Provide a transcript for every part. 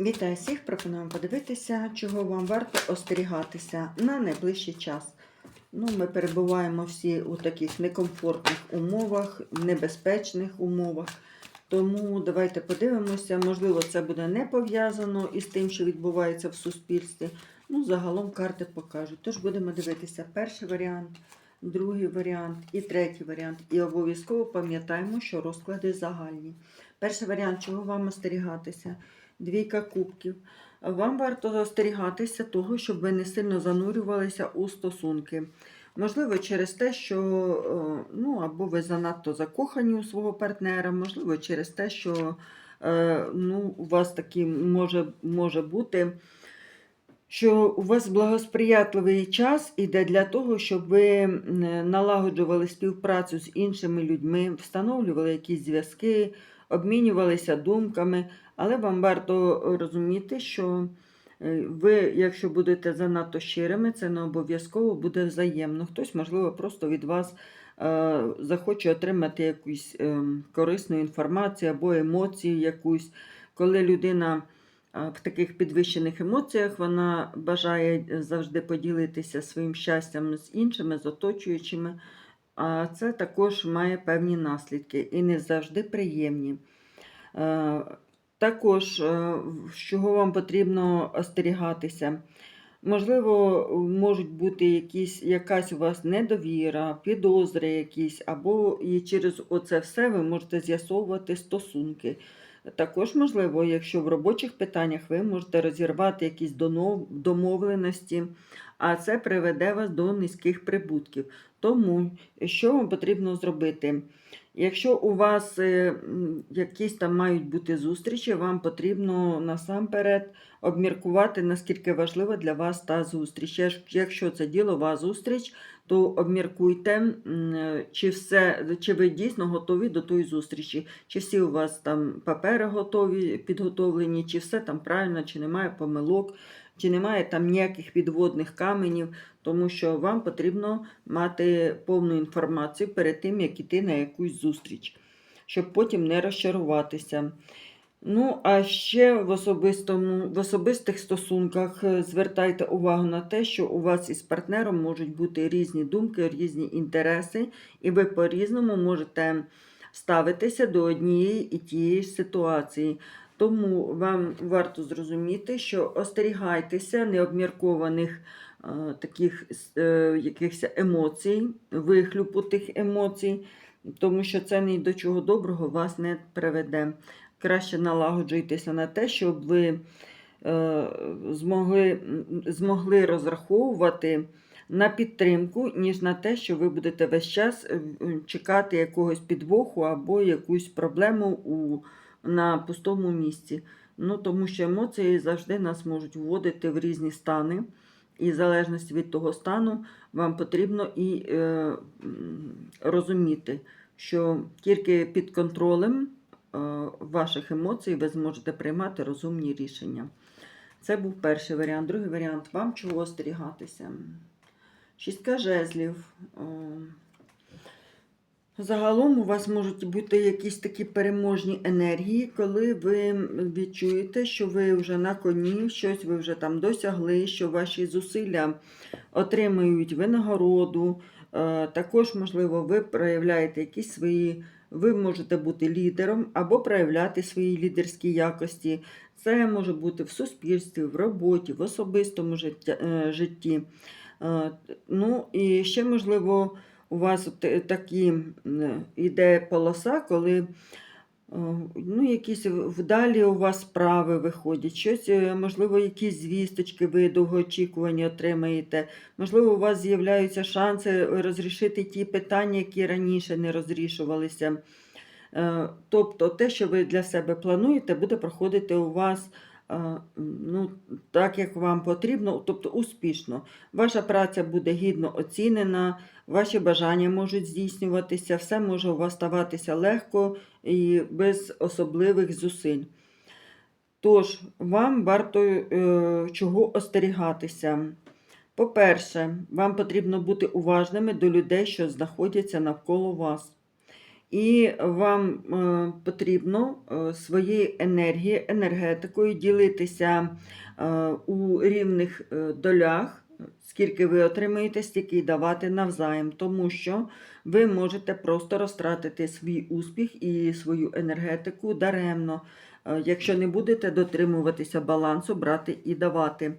Вітаю всіх! Пропонуємо подивитися, чого вам варто остерігатися на найближчий час. Ну, Ми перебуваємо всі у таких некомфортних умовах, небезпечних умовах. Тому давайте подивимося, можливо, це буде не пов'язано із тим, що відбувається в суспільстві. Ну, загалом карти покажуть. Тож будемо дивитися перший варіант, другий варіант і третій варіант. І обов'язково пам'ятаємо, що розклади загальні. Перший варіант, чого вам остерігатися? Двійка кубків. Вам варто остерігатися того, щоб ви не сильно занурювалися у стосунки. Можливо, через те, що е, ну, або ви занадто закохані у свого партнера, можливо, через те, що е, ну, у вас такі може, може бути, що у вас благосприятливий час іде для того, щоб ви налагоджували співпрацю з іншими людьми, встановлювали якісь зв'язки, обмінювалися думками. Але вам варто розуміти, що е, ви, якщо будете занадто щирими, це не обов'язково буде взаємно. Хтось, можливо, просто від вас е, захоче отримати якусь е, корисну інформацію або емоцію якусь. Коли людина е, в таких підвищених емоціях, вона бажає завжди поділитися своїм щастям з іншими, з оточуючими. А це також має певні наслідки і не завжди приємні. Також, е, з чого вам потрібно остерігатися. Можливо, можуть бути якісь, якась у вас недовіра, підозри якісь, або і через оце все ви можете з'ясовувати стосунки. Також, можливо, якщо в робочих питаннях ви можете розірвати якісь домовленості, а це приведе вас до низьких прибутків. Тому що вам потрібно зробити? Якщо у вас е, якісь там мають бути зустрічі, вам потрібно насамперед обміркувати, наскільки важлива для вас та зустріч. Якщо це ділова зустріч, то обміркуйте, е, чи, все, чи ви дійсно готові до тої зустрічі, чи всі у вас там папери готові, підготовлені, чи все там правильно, чи немає помилок, чи немає там ніяких підводних каменів, тому що вам потрібно мати повну інформацію перед тим, як іти на якусь зустріч, щоб потім не розчаруватися. Ну, а ще в, особистому, в особистих стосунках е, звертайте увагу на те, що у вас із партнером можуть бути різні думки, різні інтереси, і ви по-різному можете ставитися до однієї і тієї ситуації. Тому вам варто зрозуміти, що остерігайтеся необміркованих е, таких е, якихось емоцій, вихлюпу тих емоцій, тому що це ні до чого доброго вас не приведе. Краще налагоджуйтеся на те, щоб ви е, змогли, змогли розраховувати на підтримку, ніж на те, що ви будете весь час е, чекати якогось підвоху або якусь проблему у, на пустому місці. Ну, тому що емоції завжди нас можуть вводити в різні стани. І в залежності від того стану вам потрібно і е, розуміти, що тільки під контролем е, ваших емоцій ви зможете приймати розумні рішення. Це був перший варіант. Другий варіант вам чого остерігатися? Шістка жезлів. Е, Загалом у вас можуть бути якісь такі переможні енергії, коли ви відчуєте, що ви вже на коні, щось ви вже там досягли, що ваші зусилля отримують винагороду. Е, Також, можливо, ви проявляєте якісь свої, ви можете бути лідером або проявляти свої лідерські якості. Це може бути в суспільстві, в роботі, в особистому е, житті. Е, Ну і ще, можливо, у вас такі м, іде полоса, коли е, ну, якісь вдалі у вас справи виходять, щось, е, можливо, якісь звісточки ви довгоочікувані отримаєте. Можливо, у вас з'являються шанси розрішити ті питання, які раніше не розрішувалися. Е, Тобто те, що ви для себе плануєте, буде проходити у вас е, ну, так, як вам потрібно, тобто успішно. Ваша праця буде гідно оцінена, ваші бажання можуть здійснюватися, все може у вас ставатися легко і без особливих зусиль. Тож, вам варто е, чого остерігатися. По-перше, вам потрібно бути уважними до людей, що знаходяться навколо вас. І вам е, потрібно е, своєю енергією, енергетикою ділитися е, у рівних долях. Скільки ви отримаєте, стільки й давати навзаєм, тому що ви можете просто розтратити свій успіх і свою енергетику даремно, якщо не будете дотримуватися балансу, брати і давати.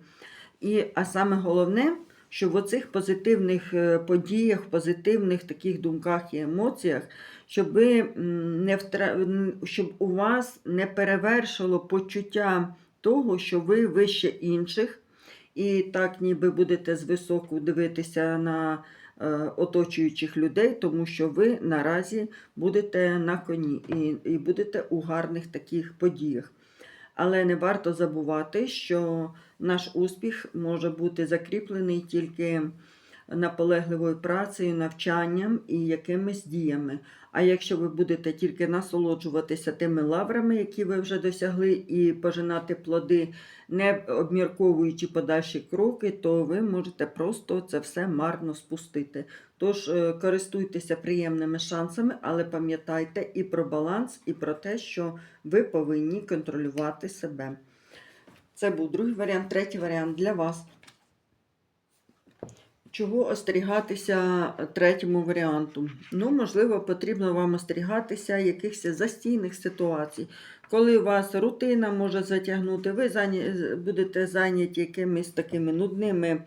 І, а саме головне, що в оцих позитивних е, подіях, позитивних таких думках і емоціях, щоб, не втра... щоб у вас не перевершило почуття того, що ви вище інших, і так ніби будете звисоку дивитися на е, оточуючих людей, тому що ви наразі будете на коні і будете у гарних таких подіях. Але не варто забувати, що наш успіх може бути закріплений тільки наполегливою працею, навчанням і якимись діями. А якщо ви будете тільки насолоджуватися тими лаврами, які ви вже досягли, і пожинати плоди, не обмірковуючи подальші кроки, то ви можете просто це все марно спустити. Тож е, користуйтеся приємними шансами, але пам'ятайте і про баланс, і про те, що ви повинні контролювати себе. Це був другий варіант, третій варіант для вас. Чого остерігатися третьому варіанту? Ну, можливо, потрібно вам остерігатися якихось застійних ситуацій. Коли у вас рутина може затягнути, ви будете зайняті якимись такими нудними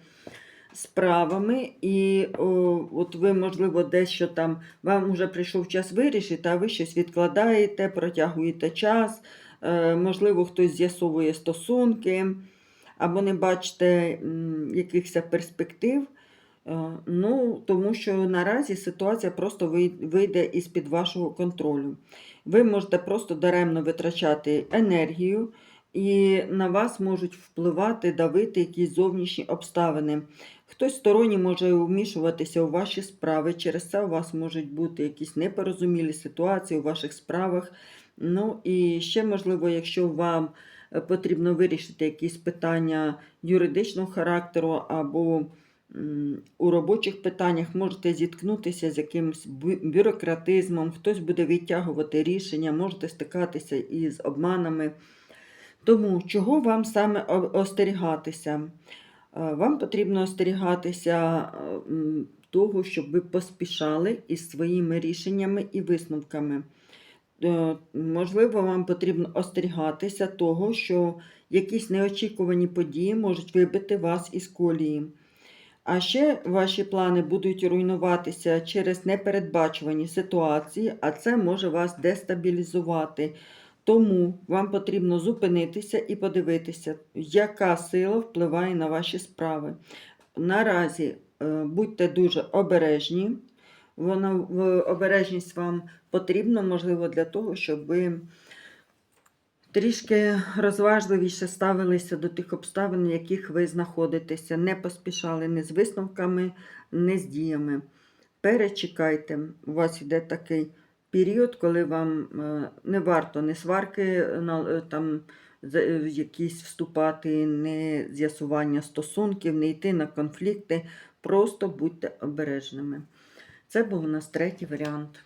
справами, і о, от ви, можливо, дещо там, вам вже прийшов час вирішити, а ви щось відкладаєте, протягуєте час, е, можливо, хтось з'ясовує стосунки, або не бачите якихось перспектив. Е, Ну, тому що наразі ситуація просто вийде із-під вашого контролю. Ви можете просто даремно витрачати енергію, і на вас можуть впливати, давити якісь зовнішні обставини. Хтось сторонній може вмішуватися у ваші справи, через це у вас можуть бути якісь непорозумілі ситуації у ваших справах. Ну і ще, можливо, якщо вам е, потрібно вирішити якісь питання юридичного характеру або у робочих питаннях можете зіткнутися з якимось бюрократизмом, хтось буде відтягувати рішення, можете стикатися із обманами. Тому чого вам саме остерігатися? Е, Вам потрібно остерігатися е, того, щоб ви поспішали із своїми рішеннями і висновками. Е, Можливо, вам потрібно остерігатися того, що якісь неочікувані події можуть вибити вас із колії. А ще ваші плани будуть руйнуватися через непередбачувані ситуації, а це може вас дестабілізувати. Тому вам потрібно зупинитися і подивитися, яка сила впливає на ваші справи. Наразі е, будьте дуже обережні. Вона, обережність вам потрібна, можливо, для того, щоб ви трішки розважливіше ставилися до тих обставин, в яких ви знаходитеся, не поспішали ні з висновками, ні з діями. Перечекайте, у вас йде такий період, коли вам е, не варто ні сварки е, там, е, якісь вступати, не з'ясування стосунків, не йти на конфлікти. Просто будьте обережними. Це був у нас третій варіант.